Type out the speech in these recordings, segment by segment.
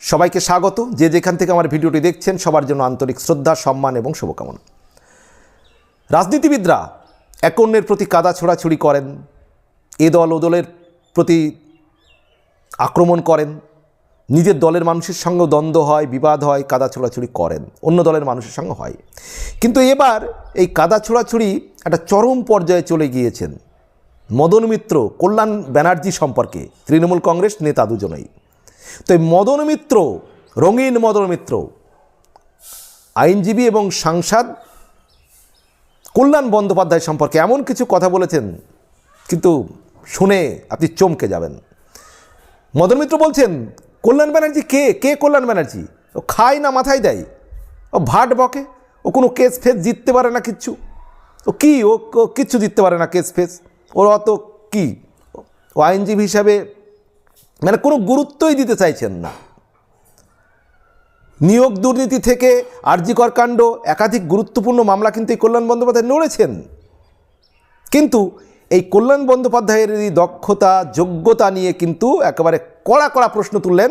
সবাইকে স্বাগত। যে যেখান থেকে আমার ভিডিওটি দেখছেন, সবার জন্য আন্তরিক শ্রদ্ধা, সম্মান এবং শুভকামনা। রাজনীতিবিদরা এক অন্যের প্রতি কাদা ছোড়াছুড়ি করেন, এ দল ও দলের প্রতি আক্রমণ করেন, নিজের দলের মানুষের সঙ্গেও দ্বন্দ্ব হয়, বিবাদ হয়, কাদা ছোড়াছুড়ি করেন, অন্য দলের মানুষের সঙ্গে হয়। কিন্তু এবার এই কাদা ছোড়াছুড়ি একটা চরম পর্যায়ে চলে গিয়েছেন। মদন মিত্র, কল্যাণ ব্যানার্জি সম্পর্কে তৃণমূল কংগ্রেস নেতা দুজনেই। তো এই মদন মিত্র, রঙিন মদন মিত্র, আইনজীবী এবং সাংসদ কল্যাণ বন্দ্যোপাধ্যায় সম্পর্কে এমন কিছু কথা বলেছেন, কিন্তু শুনে আপনি চমকে যাবেন। মদন মিত্র বলছেন, কল্যাণ ব্যানার্জি কে? কে কল্যাণ ব্যানার্জি? ও খায় না মাথায় দেয়? ও ভাট বকে? ও কোনো কেস ফেস জিততে পারে না কিচ্ছু ও কি? ও কিচ্ছু জিততে পারে না কেস ফেস? ওর অত কি? ও আইনজীবী হিসাবে মানে কোনো গুরুত্বই দিতে চাইছেন না। নিয়োগ দুর্নীতি থেকে আরজিকর কাণ্ড, একাধিক গুরুত্বপূর্ণ মামলা কিন্তু এই কল্যাণ বন্দ্যোপাধ্যায় লড়েছেন কিন্তু এই কল্যাণ বন্দ্যোপাধ্যায়ের এই দক্ষতা, যোগ্যতা নিয়ে কিন্তু একেবারে কড়া কড়া প্রশ্ন তুললেন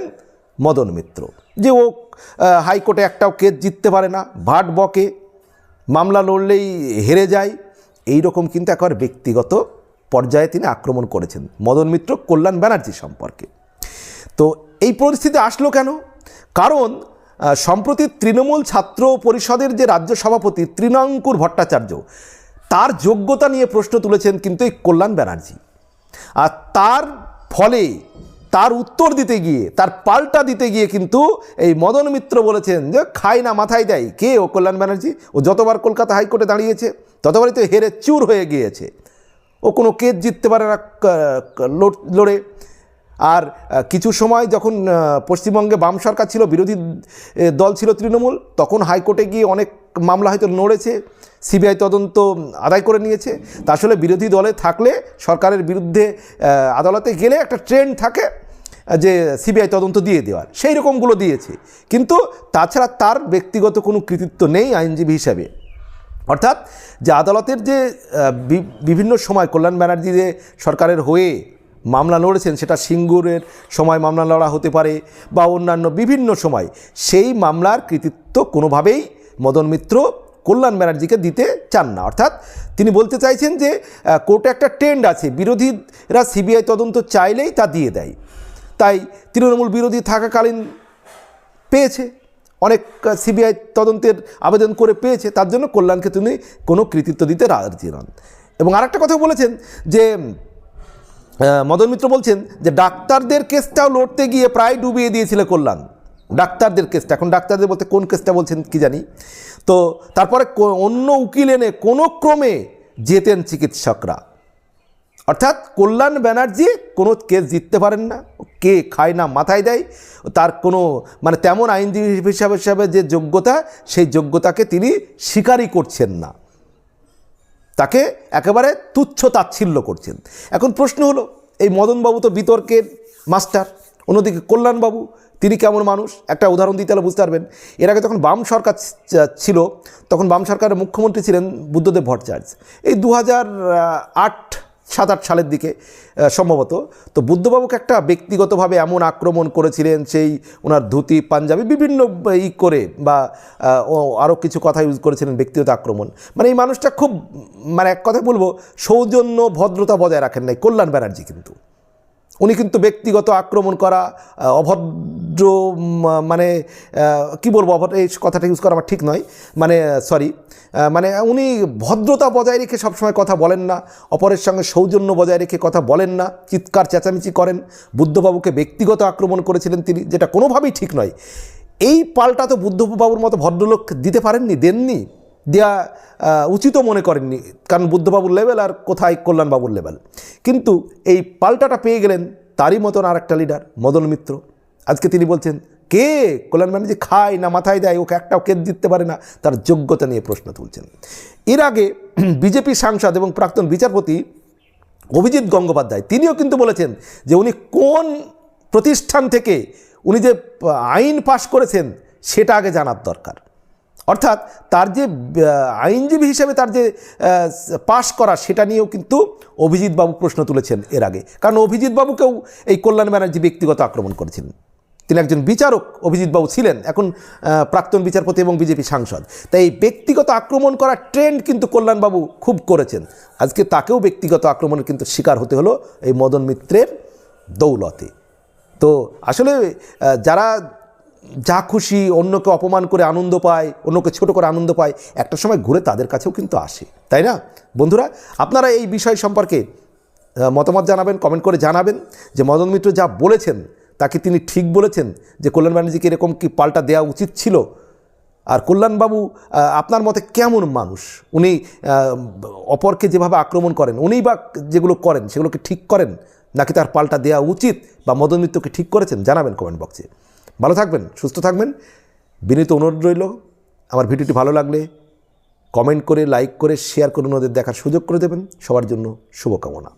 মদন মিত্র। যে ও হাইকোর্টে একটাও কেস জিততে পারে না, ভাট বকে, মামলা লড়লেই হেরে যায়। এই রকম কিন্তু একেবারে ব্যক্তিগত পর্যায়ে তিনি আক্রমণ করেছেন। মদন মিত্র, কল্যাণ ব্যানার্জি সম্পর্কে। তো এই পরিস্থিতি আসলো কেন? কারণ সম্প্রতি তৃণমূল ছাত্র পরিষদের যে রাজ্য সভাপতি তৃণাঙ্কুর ভট্টাচার্য, তার যোগ্যতা নিয়ে প্রশ্ন তুলেছেন কিন্তু এই কল্যাণ ব্যানার্জি। আর তার ফলে, তার উত্তর দিতে গিয়ে, তার পাল্টা দিতে গিয়ে কিন্তু এই মদন মিত্র বলেছেন যে খায় না, মাথায় দেয়। কে ও কল্যাণ ব্যানার্জি? ও যতবার কলকাতা হাইকোর্টে দাঁড়িয়েছে, ততবারই তো হেরে চুর হয়ে গিয়েছে। ও কোনো কেস জিততে পারে না লড়ে। আর কিছু সময় যখন পশ্চিমবঙ্গে বাম সরকার ছিল, বিরোধী দল ছিল তৃণমূল, তখন হাইকোর্টে গিয়ে অনেক মামলা হয়তো নড়েছে, সিবিআই তদন্ত আদায় করে নিয়েছে। তা আসলে বিরোধী দলে থাকলে সরকারের বিরুদ্ধে আদালতে গেলে একটা ট্রেন্ড থাকে, যে সিবিআই তদন্ত দিয়ে দেওয়ার। সেই রকমগুলো দিয়েছে। কিন্তু তাছাড়া তার ব্যক্তিগত কোনো কৃতিত্ব নেই আইনজীবী হিসাবে। অর্থাৎ যে আদালতের যে বিভিন্ন সময় কল্যাণ ব্যানার্জি যে সরকারের হয়ে মামলা লড়েছেন, সেটা সিঙ্গুরের সময় মামলা লড়া হতে পারে বা অন্যান্য বিভিন্ন সময়। সেই মামলার কৃতিত্ব কোনোভাবেই মদন মিত্র, কল্যাণ ব্যানার্জিকে দিতে চান না। অর্থাৎ তিনি বলতে চাইছেন যে কোর্টে একটা ট্রেন্ড আছে, বিরোধীরা সিবিআই তদন্ত চাইলেই তা দিয়ে দেয়। তাই তৃণমূল বিরোধী থাকাকালীন পেয়েছে, অনেক সিবিআই তদন্তের আবেদন করে পেয়েছে, তার জন্য কল্যাণকে তিনি কোনো কৃতিত্ব দিতে রাজি নন। এবং আরেকটা কথা বলেছেন যে মদন মিত্র বলছেন যে ডাক্তারদের কেসটাও লড়তে গিয়ে প্রায় ডুবিয়ে দিয়েছিল কল্যাণ। ডাক্তারদের কেসটা, এখন ডাক্তারদের বলতে কোন কেসটা বলছেন কি জানি। তো তারপরে অন্য উকিল এনে কোনো ক্রমে যেতেন চিকিৎসকরা। অর্থাৎ কল্যাণ ব্যানার্জি কোনো কেস জিততে পারেন না, কে খায় না মাথায় দেয়, তার কোনো মানে তেমন আইনজীবী হিসাবে হিসাবে যে যোগ্যতা, সেই যোগ্যতাকে তিনি স্বীকারই করছেন না। তাকে একেবারে তুচ্ছ তাচ্ছিল্য করছেন। এখন প্রশ্ন হলো, এই মদনবাবু তো বিতর্কের মাস্টার, অন্যদিকে কল্যাণবাবু, তিনি কেমন মানুষ? একটা উদাহরণ দিতে হলে বুঝতে পারবেন। এর আগে যখন বাম সরকার ছিল, তখন বাম সরকারের মুখ্যমন্ত্রী ছিলেন বুদ্ধদেব ভট্টাচার্য। এই দু হাজার আট সাত আট সালের দিকে সম্ভবত। তো বুদ্ধবাবুকে একটা ব্যক্তিগতভাবে এমন আক্রমণ করেছিলেন, সেই ওনার ধুতি, পাঞ্জাবি বিভিন্ন ই করে বা আরও কিছু কথা ইউজ করেছিলেন ব্যক্তিগত আক্রমণ। মানে এই মানুষটা খুব মানে এক কথা বলব, সৌজন্য, ভদ্রতা বজায় রাখেন নাই, কল্যাণ ব্যানার্জি কিন্তু। উনি কিন্তু ব্যক্তিগত আক্রমণ করা অভদ্র মানে কি বলব, অভদ্র, এই কথাটা ইউজ করা আমার ঠিক নয়। মানে সরি মানে উনি ভদ্রতা বজায় রেখে সবসময় কথা বলেন না, অপরের সঙ্গে সৌজন্য বজায় রেখে কথা বলেন না, চিৎকার চেঁচামেচি করেন। বুদ্ধবাবুকে ব্যক্তিগত আক্রমণ করেছিলেন তিনি, যেটা কোনোভাবেই ঠিক নয়। এই পাল্টা তো বুদ্ধবাবুর মতো ভদ্রলোক দিতে পারেননি, দেননি? দেওয়া আহ, উচিতও মনে করেননি। কারণ বুদ্ধবাবুর লেভেল আর কোথায় কল্যাণবাবুর লেভেল কিন্তু এই পাল্টাটা পেয়ে গেলেন তারই মতন আর একটা লিডার মদন মিত্র। আজকে তিনি বলছেন কে? কল্যাণ ব্যানার্জি খায় না মাথায় দেয়? ওকে একটাও কেদ দিতে পারে না? তার যোগ্যতা নিয়ে প্রশ্ন তুলছেন। এর আগে বিজেপি সাংসদ এবং প্রাক্তন বিচারপতি অভিজিৎ গঙ্গোপাধ্যায় তিনিও কিন্তু বলেছেন যে উনি কোন প্রতিষ্ঠান থেকে উনি যে আইন পাশ করেছেন সেটা আগে জানার দরকার। অর্থাৎ তার যে আইনজীবী হিসেবে তার যে পাশ করা সেটা নিয়েও কিন্তু অভিজিৎবাবু প্রশ্ন তুলেছেন এর আগে। কারণ অভিজিৎবাবুকেও এই কল্যাণ ব্যানার্জি ব্যক্তিগত আক্রমণ করেছিলেন তিনি একজন বিচারক অভিজিৎবাবু ছিলেন এখন প্রাক্তন বিচারপতি এবং বিজেপি সাংসদ। তাই এই ব্যক্তিগত আক্রমণ করার ট্রেন্ড কিন্তু কল্যাণবাবু খুব করেছেন। আজকে তাকেও ব্যক্তিগত আক্রমণের কিন্তু শিকার হতে হলো এই মদন মিত্রের দৌলতে। তো আসলে যারা যা খুশি অন্যকে অপমান করে আনন্দ পায়, অন্যকে ছোট করে আনন্দ পায়, একটা সময় ঘুরে তাদের কাছেও কিন্তু আসে, তাই না? বন্ধুরা, আপনারা এই বিষয় সম্পর্কে মতামত জানাবেন কমেন্ট করে জানাবেন যে মদন মিত্র যা বলেছেন, তাকে তিনি ঠিক বলেছেন যে কল্যাণ ব্যানার্জিকে এরকম কি পাল্টা দেওয়া উচিত ছিল? আর কল্যাণবাবু আপনার মতে কেমন মানুষ? উনি অপরকে যেভাবে আক্রমণ করেন উনি বা যেগুলো করেন, সেগুলোকে ঠিক করেন, নাকি তার পাল্টা দেওয়া উচিত বা মদন মিত্রকে ঠিক করেছেন? জানাবেন কমেন্ট বক্সে ভালো থাকবেন, সুস্থ থাকবেন। বিনীত অনুরোধ রইল, আমার ভিডিওটি ভালো লাগলে কমেন্ট করে লাইক করে শেয়ার করে ওনাদের দেখার সুযোগ করে দেবেন। সবার জন্য শুভকামনা।